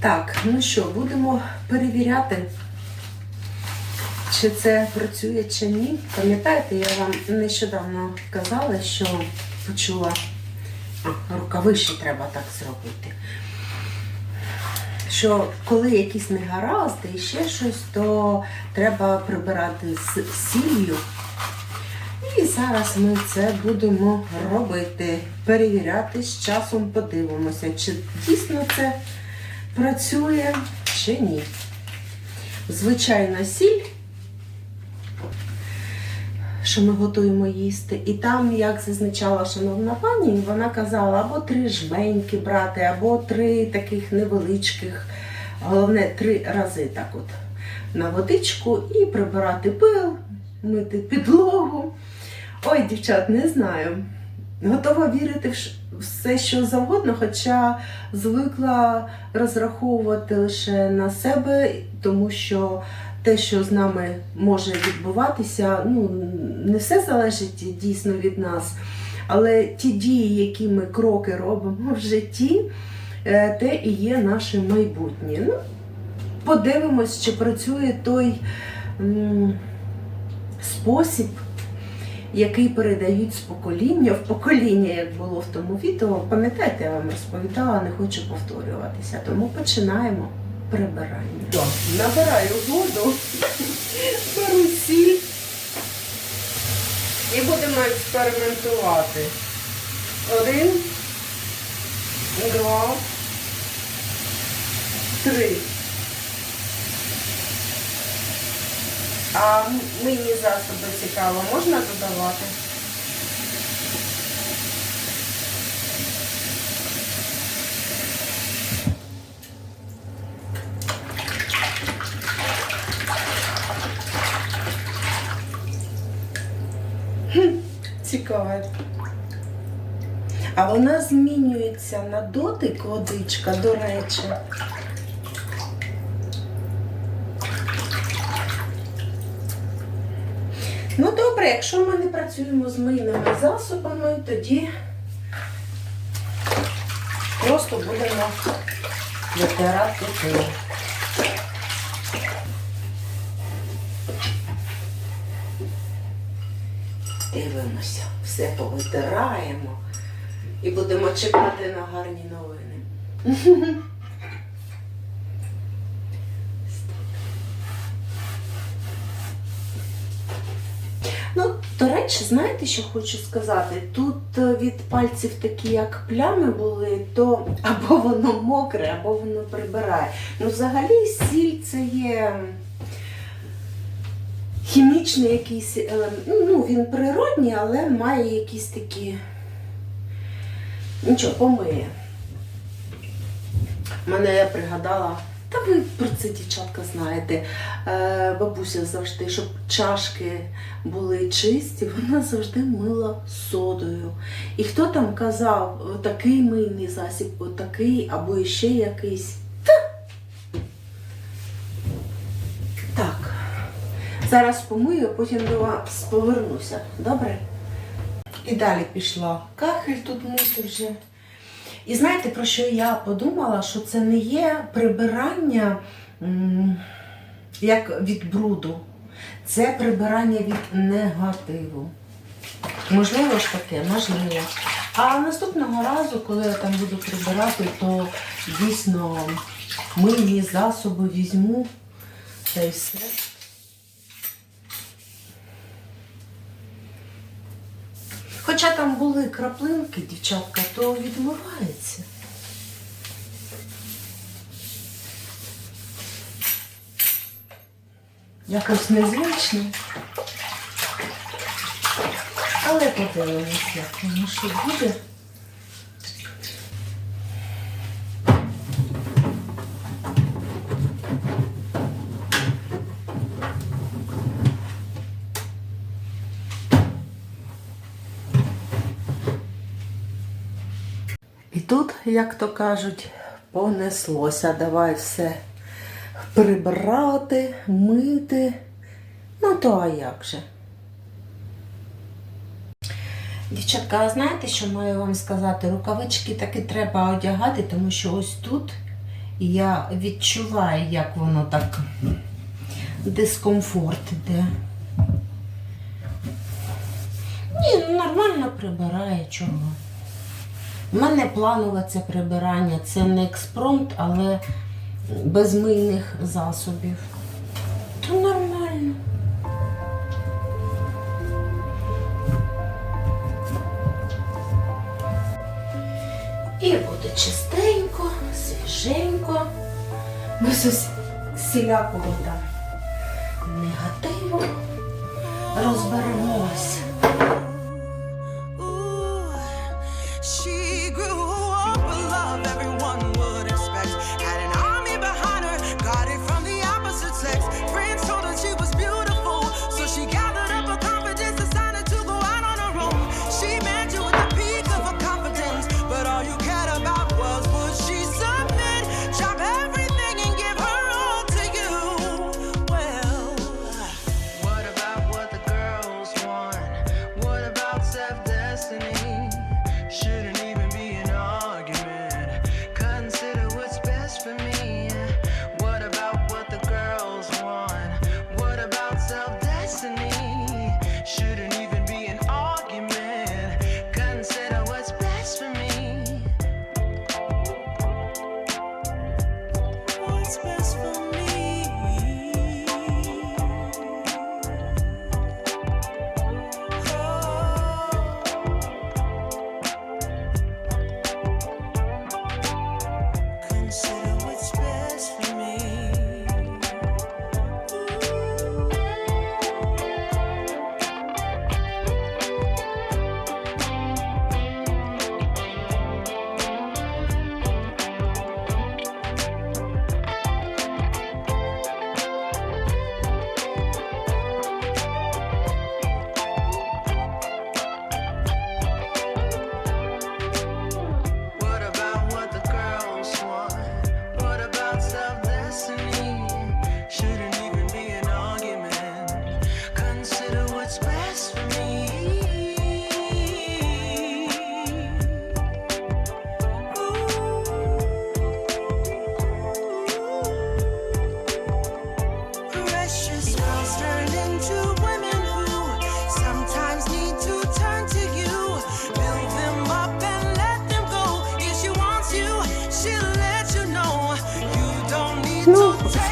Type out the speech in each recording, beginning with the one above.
Так, ну що, будемо перевіряти, чи це працює чи ні. Пам'ятаєте, я вам нещодавно казала, що почула, а, рукавиші треба так зробити. Що коли якісь негаразди і ще щось, то треба прибирати з сіллю. І зараз ми це будемо робити, перевіряти, з часом подивимося, чи дійсно це працює чи ні. Звичайна сіль, що ми готуємо їсти. І там, як зазначала шановна пані, вона казала або три жменьки брати, або три таких невеличких, головне три рази так от на водичку і прибирати пил, мити підлогу. Ой, дівчат, не знаю. Готова вірити в все, що завгодно, хоча звикла розраховувати лише на себе, тому що те, що з нами може відбуватися, ну не все залежить дійсно від нас. Але ті дії, які ми кроки робимо в житті, е, те і є наше майбутнє. Ну, подивимось, чи працює той м, спосіб, який передають з покоління в покоління, як було в тому відео. Пам'ятаєте, я вам розповідала, не хочу повторюватися. Тому починаємо прибирання. Набираю воду, беру сіль і будемо експериментувати. Один, два, три. А мийні засоби цікаво, можна додавати? Хм. А вона змінюється на дотик водичка, до речі. Ну добре, якщо ми не працюємо з мийними засобами, тоді просто будемо витирати пил. Дивимося, все повитираємо і будемо чекати на гарні новини. Ну, до речі, знаєте, що хочу сказати? Тут е, від пальців такі, як плями були, то або воно мокре, або воно прибирає. Ну, взагалі, сіль це є хімічний якийсь елемент. Ну, він природній, але має якісь такі. Нічого, помиє. Мене я пригадала. Та ви про це, дівчатка, знаєте. Е, бабуся завжди, щоб чашки були чисті, вона завжди мила содою. І хто там казав, такий мийний засіб, отакий, або іще якийсь. Та. Так. Зараз помию, потім до вас повернуся. Добре? І далі пішла. Кахель тут мити вже. І знаєте, про що я подумала? Що це не є прибирання як від бруду, це прибирання від негативу. Можливо ж таке, можливо. А наступного разу, коли я там буду прибирати, то дійсно мийні засоби візьму та й все. Хоча там були краплинки, дівчатка, то відмивається. Якось незвично. Але подивимось, як воно що буде. Тут, як то кажуть, понеслося. Давай все прибрати, мити. Ну то а як же? Дівчатка, а знаєте, що маю вам сказати? Рукавички таки треба одягати, тому що ось тут я відчуваю, як воно так дискомфорт іде. Ні, ну нормально прибирає чого. У мене планове це прибирання, це не експромт, але без мийних засобів. То нормально. І буде чистенько, свіженько, без ось всілякого там негативу. Розберемось.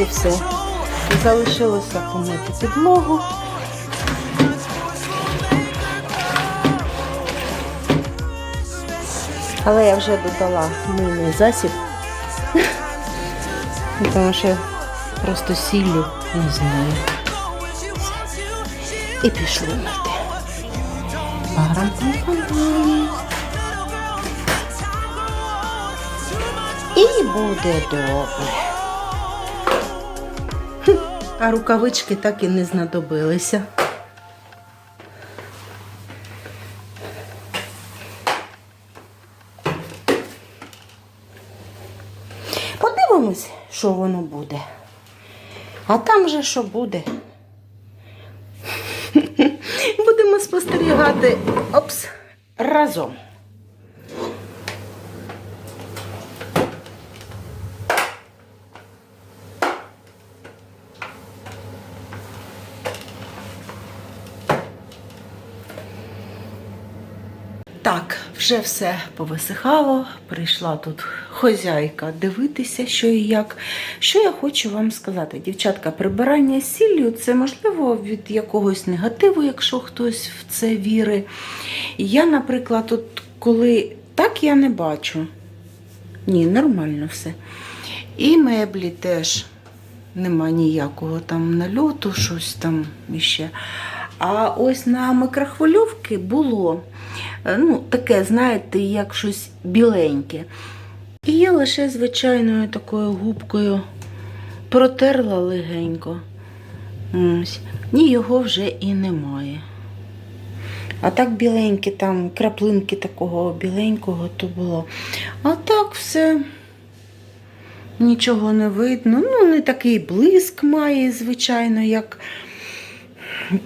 І все. Залишилося помити підлогу. Але я вже додала мийний засіб, тому що просто сіллю не знаю. І пішли мити. І буде добре. А рукавички так і не знадобилися. Подивимось, що воно буде. А там же що буде. Будемо спостерігати опс, разом. Так, вже все повисихало. Прийшла тут хозяйка дивитися, що і як. Що я хочу вам сказати, дівчатка, прибирання сіллю це можливо від якогось негативу, якщо хтось в це вірить. Я, наприклад, от коли так я не бачу. Ні, нормально все. І меблі теж нема ніякого там нальоту, щось там іще. А ось на микрохвильовки було е, ну, таке, знаєте, як щось біленьке. І я лише звичайною такою губкою протерла легенько. Ось. Ні, його вже і немає. А так біленьке, там краплинки такого біленького то було. А так все нічого не видно. Ну, не такий блиск має, звичайно, як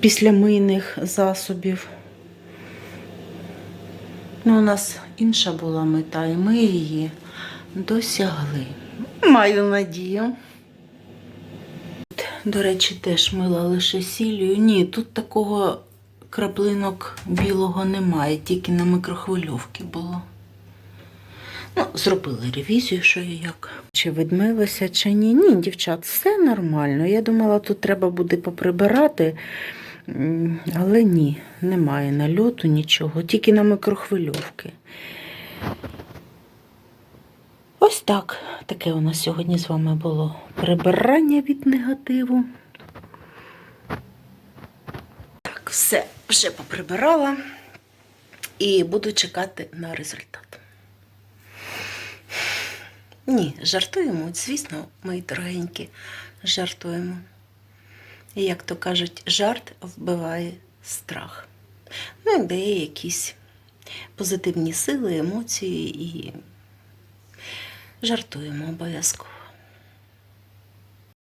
після мийних засобів. Ну, у нас інша була мета, і ми її досягли. Маю надію. До речі, теж мила лише сіллю. Ні, тут такого краплинок білого немає, тільки на микрохвильовці було. Ну, зробили ревізію, що і як. Чи відмилося, чи ні. Ні, дівчат, все нормально. Я думала, тут треба буде поприбирати, але ні, немає нальоту, нічого, тільки на микрохвильовки. Ось так. Таке у нас сьогодні з вами було прибирання від негативу. Так, все, вже поприбирала і буду чекати на результат. Ні, жартуємо, звісно, мої дорогенькі, жартуємо. І, як то кажуть, жарт вбиває страх. Ну, і дає якісь позитивні сили, емоції і жартуємо обов'язково.